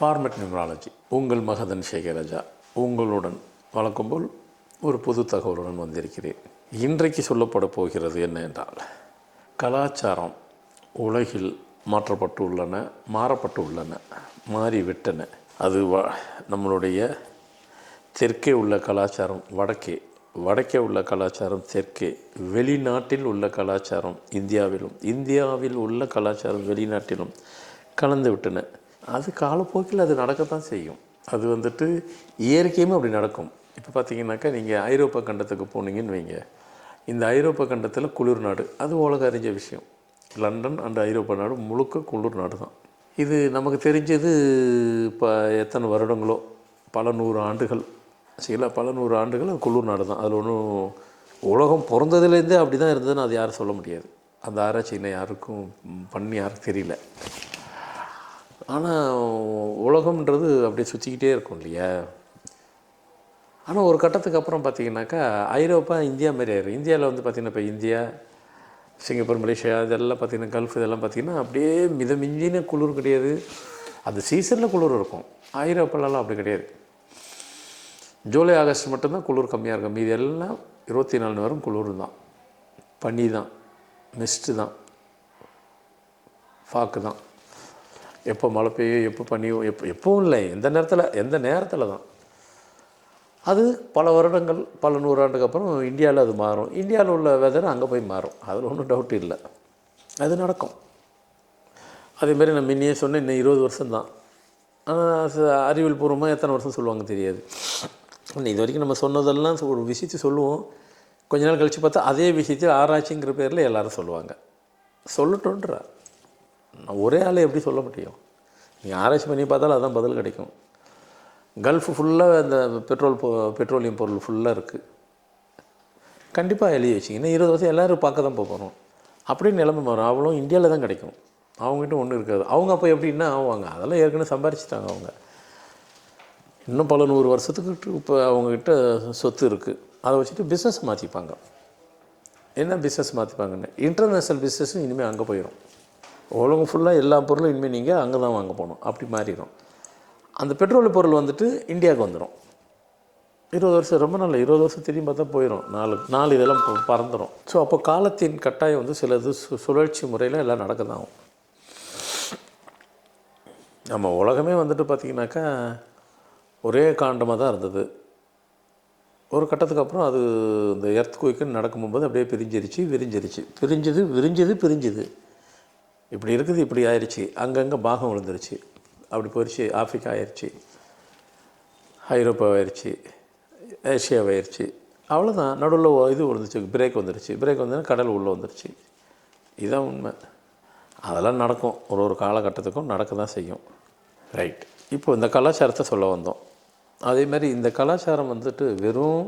Format numerology உங்கள் மகதன் சேகராஜா உங்களுடன் வழக்கம் போல் ஒரு புது தகவலுடன் வந்திருக்கிறேன். இன்றைக்கு சொல்லப்பட போகிறது என்ன என்றால் கலாச்சாரம் உலகில் மாற்றப்பட்டுள்ளன மாறப்பட்டுள்ளன மாறிவிட்டன. அது வ நம்மளுடைய தெற்கே உள்ள கலாச்சாரம் வடக்கே வடக்கே உள்ள கலாச்சாரம் தெற்கே வெளிநாட்டில் உள்ள கலாச்சாரம் இந்தியாவிலும் இந்தியாவில் உள்ள கலாச்சாரம் வெளிநாட்டிலும் கலந்து விட்டன அது காலப்போக்கில் அது நடக்கத்தான் செய்யும். அது வந்துட்டு இயற்கையுமே அப்படி நடக்கும். இப்போ பார்த்தீங்கன்னாக்கா நீங்கள் ஐரோப்பா கண்டத்துக்கு போனீங்கன்னு வைங்க. இந்த ஐரோப்பா கண்டத்தில் குளிர் நாடு அது உலக அறிஞ்ச விஷயம். லண்டன் அண்ட் ஐரோப்பா நாடு முழுக்க குளிர் நாடு தான் இது நமக்கு தெரிஞ்சது இப்போ எத்தனை வருடங்களோ பல நூறு ஆண்டுகள். சரிங்களா பல நூறு ஆண்டுகள் அது குளிர் நாடு தான் அதில் ஒன்றும் உலகம் பிறந்ததுலேருந்தே அப்படி தான் இருந்ததுன்னு அது யாரும் சொல்ல முடியாது. அந்த ஆராய்ச்சி இன்னும் யாருக்கும் பண்ணி யாருக்கும் தெரியல. ஆனால் உலகம்ன்றது அப்படியே சுற்றிக்கிட்டே இருக்கும் இல்லையா? ஆனால் ஒரு கட்டத்துக்கு அப்புறம் பார்த்தீங்கன்னாக்கா ஐரோப்பா இந்தியா மாதிரி ஆயிரும். இந்தியாவில் வந்து பார்த்திங்கன்னா இப்போ இந்தியா சிங்கப்பூர் மலேசியா இதெல்லாம் பார்த்திங்கன்னா கல்ஃப் இதெல்லாம் பார்த்திங்கன்னா அப்படியே மிதமிஞ்சின குளிர் கிடையாது. அந்த சீசனில் குளிர் இருக்கும். ஐரோப்பாலலாம் அப்படி கிடையாது. ஜூலை ஆகஸ்ட் மட்டும்தான் குளிர் கம்மியாக இருக்கும். மீதி எல்லாம் இருபத்தி நாலு நேரம் குளிர் தான். பனி தான். மிஸ்ட்டு தான். ஃபாக்கு தான். எப்போ மழை பெய்யும் எப்போ பனியும் எப்போ எப்பவும் இல்லை. எந்த நேரத்தில் எந்த நேரத்தில் தான். அது பல வருடங்கள் பல நூறாண்டுக்கு அப்புறம் இந்தியாவில் அது மாறும். இந்தியாவில் உள்ள வெதர் அங்கே போய் மாறும். அதில் ஒன்றும் டவுட் இல்லை. அது நடக்கும். அதேமாரி நான் முன்னையே சொன்னேன் இன்னும் இருபது வருஷம் தான் அறிவியல் பூர்வமாக எத்தனை வருஷம் சொல்லுவாங்க தெரியாது. இது வரைக்கும் நம்ம சொன்னதெல்லாம் ஒரு விஷயத்தை சொல்லுவோம். கொஞ்ச நாள் கழித்து பார்த்தா அதே விஷயத்தில் ஆராய்ச்சிங்கிற பேரில் எல்லோரும் சொல்லுவாங்க. சொல்லட்டுன்ற ஒரே ஆளை எப்படி சொல்ல முடியும்? நீ ஆராய்ச்சி பண்ணி பார்த்தாலும் அதான் பதில் கிடைக்கும். கல்ஃப் ஃபுல்லாக அந்த பெட்ரோல் பொ பெட்ரோலியம் பொருள் ஃபுல்லாக இருக்குது கண்டிப்பாக எழுதி வச்சிங்கன்னா இருபது வருஷம் எல்லோரும் பார்க்க தான் போகிறோம் அப்படின்னு நிலைமை வரும் அவளும் இந்தியாவில் தான் கிடைக்கும். அவங்ககிட்ட ஒன்றும் இருக்காது. அவங்க அப்போ எப்படின்னா ஆவாங்க? அதெல்லாம் ஏற்கனவே சம்பாரிச்சிட்டாங்க அவங்க. இன்னும் பல நூறு வருஷத்துக்கு இப்போ அவங்கக்கிட்ட சொத்து இருக்குது அதை வச்சுட்டு பிஸ்னஸ் மாற்றிப்பாங்க என்ன பிஸ்னஸ் மாற்றிப்பாங்கன்னு இன்டர்நேஷ்னல் பிஸ்னஸும் இனிமேல் அங்கே போயிடும் உலகம் ஃபுல்லாக எல்லா பொருளும் இனிமேல் நீங்கள் அங்கே தான் வாங்க போகணும். அப்படி மாறிடும் அந்த பெட்ரோல் பொருள் வந்துட்டு இந்தியாவுக்கு வந்துடும் இருபது வருஷம் ரொம்ப நல்ல இருபது வருஷம் திரும்பி பார்த்தா போயிடும் நாலு நாலு இதெல்லாம் பறந்துடும் ஸோ அப்போ காலத்தின் கட்டாயம் வந்து சிலது சு சுழற்சி முறையில் எல்லாம் நடக்க தான் ஆகும் நம்ம உலகமே வந்துட்டு பார்த்திங்கனாக்கா ஒரே காண்டமாக தான் இருந்தது. ஒரு கட்டத்துக்கு அப்புறம் அது இந்த எர்த் குயிக்குன்னு நடக்கும்போது அப்படியே பிரிஞ்சிருச்சு விரிஞ்சிருச்சு. பிரிஞ்சது விரிஞ்சது பிரிஞ்சுது. இப்படி இருக்குது இப்படி ஆயிடுச்சு அங்கங்கே பாகம் விழுந்துருச்சு. அப்படி போயிடுச்சு ஆஃப்ரிக்கா ஆயிடுச்சு ஐரோப்பாவாயிருச்சு ஏஷியாவாயிருச்சு அவ்வளோதான் நடுவில் இது விழுந்துச்சு பிரேக் வந்துருச்சு. பிரேக் வந்ததுன்னா கடல் உள்ளே வந்துருச்சு. இதுதான் உண்மை. அதெல்லாம் நடக்கும். ஒரு ஒரு காலகட்டத்துக்கும் நடக்க தான் செய்யும். ரைட் இப்போ இந்த கலாச்சாரத்தை சொல்ல வந்தோம். அதே மாதிரி இந்த கலாச்சாரம் வந்துட்டு வெறும்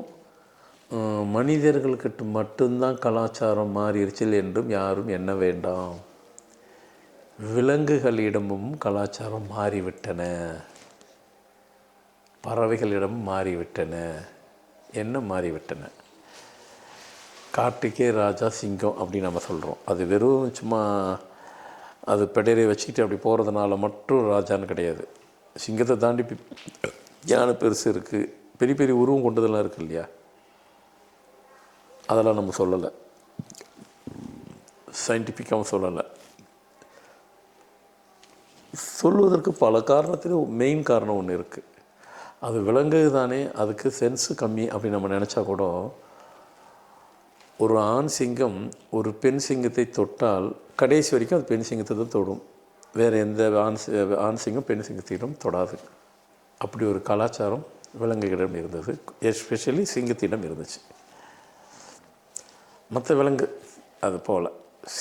அஹ், மனிதர்கள்கிட்ட மட்டும்தான் கலாச்சாரம் மாறிடுச்சு என்றும் யாரும் எண்ண வேண்டாம். விலங்குகளிடமும் கலாச்சாரம் மாறிவிட்டன. பறவைகளிடம் மாறிவிட்டன. என்ன மாறிவிட்டன? காட்டுக்கே ராஜா சிங்கம் அப்படின்னு நம்ம சொல்கிறோம் அது வெறும் சும்மா அது பெடரை வச்சுக்கிட்டு அப்படி போகிறதுனால மட்டும் ராஜான்னு கிடையாது. சிங்கத்தை தாண்டி ஞான யானை பெருசு இருக்குது பெரிய பெரிய உருவம் கொண்டதெல்லாம் இருக்குது இல்லையா? அதெல்லாம் நம்ம சொல்லலை. சயின்டிஃபிக்காகவும் சொல்லலை. சொல்வதற்கு பல காரணத்தில் மெயின் காரணம் ஒன்று இருக்குது அது விலங்கு தானே அதுக்கு சென்ஸு கம்மி அப்படின்னு நம்ம நினச்சா கூட ஒரு ஆண் சிங்கம் ஒரு பெண் சிங்கத்தை தொட்டால் கடைசி வரைக்கும் அது பெண் சிங்கத்தை தான் தொடும். வேறு எந்த ஆண் சி- ஆண் சிங்கம் பெண் சிங்கத்திடம் தொடாது. அப்படி ஒரு கலாச்சாரம் விலங்குகளிடம் இருந்தது. எஸ்பெஷலி சிங்கத்திடம் இருந்துச்சு. மற்ற விலங்கு அது போல்.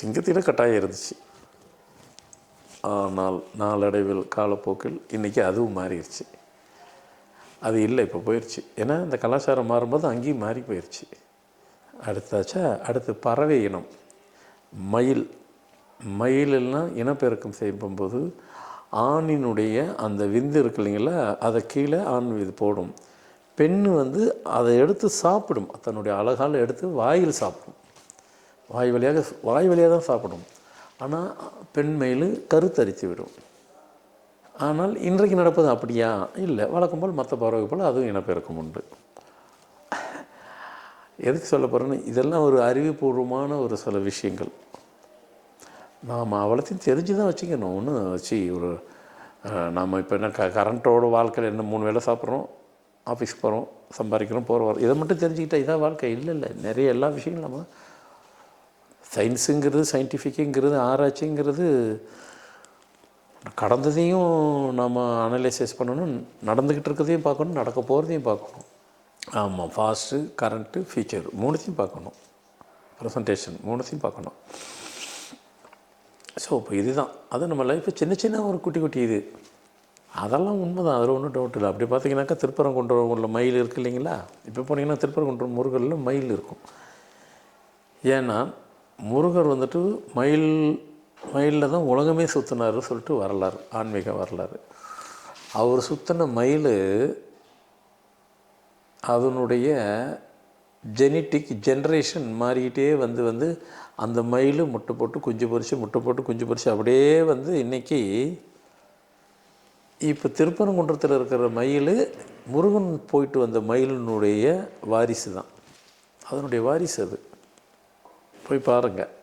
சிங்கத்திடம் கட்டாயம் இருந்துச்சு. ஆனால் நாளடைவில் காலப்போக்கில் இன்றைக்கி அதுவும் மாறிடுச்சு. அது இல்லை இப்போ போயிடுச்சு ஏன்னா இந்த கலாச்சாரம் மாறும்போது அங்கேயும் மாறி போயிடுச்சு அடுத்தாச்சா அடுத்து பறவை இனம். மயில். மயிலெல்லாம் இனப்பெருக்கம் செய்யும்போது ஆணினுடைய அந்த விந்து இருக்கு இல்லைங்களா அதை கீழே ஆண் இது போடும். பெண் வந்து அதை எடுத்து சாப்பிடும். தன்னுடைய அழகால் எடுத்து வாயில் சாப்பிடும். வாய் வழியாக வாய் வழியாக தான் சாப்பிடும். ஆனால் பெண் மயில் கருத்தரித்து விடும். ஆனால் இன்றைக்கு நடப்பது அப்படியா? இல்லை. வழக்கம் போல் மற்ற பறவை போல் அதுவும் இனப்பெருக்கம் உண்டு. எதுக்கு சொல்ல போகிறேன்னு இதெல்லாம் ஒரு அறிவுபூர்வமான ஒரு சில விஷயங்கள். நாம் அவ்வளோத்தையும் தெரிஞ்சு தான் வச்சுக்கணும். ஒன்றும் வச்சு ஒரு நாம் இப்போ என்ன க கரண்ட்டோட வாழ்க்கையில் என்ன மூணு வேளை சாப்பிட்றோம் ஆஃபீஸ் போகிறோம் சம்பாதிக்கிறோம் போகிற வரோம் இதை மட்டும் தெரிஞ்சுக்கிட்டால் இதான் வாழ்க்கை? இல்லை இல்லை. நிறைய எல்லா விஷயங்களும் நம்ம சயின்ஸுங்கிறது சயின்டிஃபிக்குங்கிறது ஆராய்ச்சிங்கிறது கடந்ததையும் நம்ம அனலைசிஸ் பண்ணணும் நடந்துக்கிட்டு இருக்கிறதையும் பார்க்கணும் நடக்க போகிறதையும் பார்க்கணும். ஆமாம் ஃபாஸ்ட்டு கரண்ட்டு ஃபியூச்சர் மூணுத்தையும் பார்க்கணும். ப்ரெசன்டேஷன் மூணுத்தையும் பார்க்கணும். ஸோ இப்போ இதுதான். அது நம்ம லைஃப்பில் சின்ன சின்ன ஒரு குட்டி குட்டி இது. அதெல்லாம் உண்மை தான் அதில் ஒன்றும் டவுட் இல்லை. அப்படி பார்த்தீங்கன்னாக்கா திருப்பரங்குன்றம் உள்ள மயில் இருக்குது இல்லைங்களா? இப்போ போனீங்கன்னா திருப்பரங்குன்றம் முருகரில் மயில் இருக்கும். ஏன்னா முருகர் வந்துட்டு மயில் மயிலில் தான் உலகமே சுற்றினார்னு சொல்லிட்டு வரலாறு ஆன்மீக வரலாறு. அவர் சுற்றின மயில் அதனுடைய ஜெனட்டிக் ஜென்ரேஷன் மாறிக்கிட்டே வந்து வந்து அந்த மயில் முட்டை போட்டு குஞ்சு பொரிச்சு முட்டை போட்டு குஞ்சு பொரிச்சு அப்படியே வந்து இன்றைக்கி இப்போ திருப்பரங்குன்றத்தில் இருக்கிற மயில் முருகன் போயிட்டு வந்த மயிலினுடைய வாரிசு தான். அதனுடைய வாரிசு அது. போய் பாருங்கள்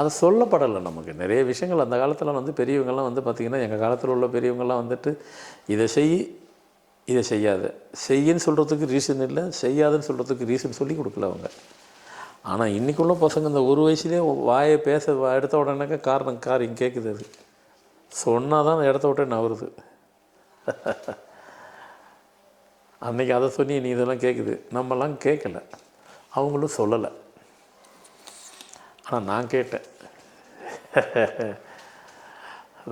அது சொல்லப்படலை நமக்கு. நிறைய விஷயங்கள் அந்த காலத்தில் வந்து பெரியவங்கள்லாம் வந்து பார்த்திங்கன்னா எங்கள் காலத்தில் உள்ள பெரியவங்கள்லாம் வந்துட்டு இதை செய் இதை செய்யாத. செய்யன்னு சொல்கிறதுக்கு ரீசன் இல்லை செய்யாதுன்னு சொல்கிறதுக்கு ரீசன் சொல்லி கொடுக்கல அவங்க. ஆனால் இன்றைக்குள்ள பசங்க இந்த ஒரு வயசுலேயே வாயை பேச எடுத்த உடனேக்கா காரணம் காரியம் கேட்குது அது. சொன்னால் தான் இடத்த விட்டு நவருது. அன்றைக்கி அதை சொல்லி நீ இதெல்லாம் கேட்குது நம்மலாம் கேட்கல அவங்களும் சொல்லலை. ஆனால் நான் கேட்டேன்.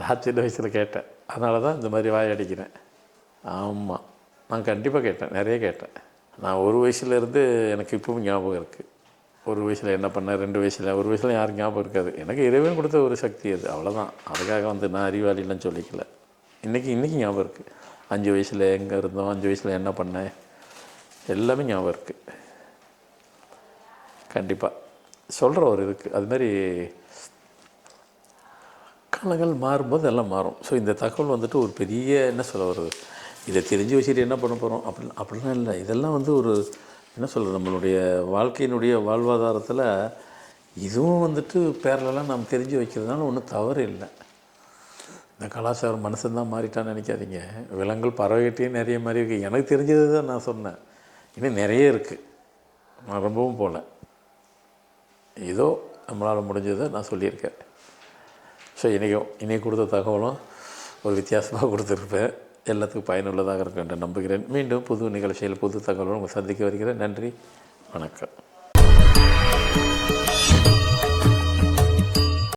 நான் சின்ன வயசில் கேட்டேன். அதனால தான் இந்த மாதிரி வாய் அடிக்கிறேன். ஆமாம் நான் கண்டிப்பாக கேட்டேன். நிறைய கேட்டேன். நான் ஒரு வயசுலேருந்து எனக்கு இப்பவும் ஞாபகம் இருக்குது ஒரு வயசில் என்ன பண்ணேன்? ரெண்டு வயசில். ஒரு வயசில் யாரும் ஞாபகம் இருக்காது. எனக்கு இறைவன் கொடுத்த ஒரு சக்தி அது. அவ்வளோதான் அதுக்காக வந்து நான் அறிவாளிலாம் சொல்லிக்கல. இன்றைக்கி இன்றைக்கி ஞாபகம் இருக்குது அஞ்சு வயசில் எங்கே இருந்தோம்? அஞ்சு வயசில் என்ன பண்ணேன்? எல்லாமே ஞாபகம் இருக்குது கண்டிப்பாக சொல்கிற ஒரு இதுக்கு அதுமாரி காலங்கள் மாறும்போது எல்லாம் மாறும். ஸோ இந்த தகவல் வந்துட்டு ஒரு பெரிய என்ன சொல்ல வருது இதை தெரிஞ்சு வச்சுட்டு என்ன பண்ண போகிறோம் அப்படி அப்படிலாம் இல்லை. இதெல்லாம் வந்து ஒரு என்ன சொல்கிறது நம்மளுடைய வாழ்க்கையினுடைய வாழ்வாதாரத்தில் இதுவும் வந்துட்டு பேரலெல்லாம் நாம் தெரிஞ்சு வைக்கிறதுனால ஒன்றும் தவறு இல்லை. இந்த கலாச்சாரம் மனுஷன்தான் மாறிட்டான்னு நினைக்காதீங்க. விலங்குகள் பறவைகிட்டேயும் நிறைய மாதிரி இருக்குது எனக்கு தெரிஞ்சது தான் நான் சொன்னேன். இன்னும் நிறைய இருக்குது நான் ரொம்பவும் போகல ஏதோ நம்மளால் முடிஞ்சதை நான் சொல்லியிருக்கேன். ஸோ இன்றைக்கும் இன்றைக்கி கொடுத்த தகவலும் ஒரு வித்தியாசமாக கொடுத்துருப்பேன். எல்லாத்துக்கும் பயனுள்ளதாக இருக்கும் என்று நம்புகிறேன். மீண்டும் புது நிகழ்ச்சியில் புது தகவலும் உங்களை சந்திக்க வருகிறேன். நன்றி. வணக்கம்.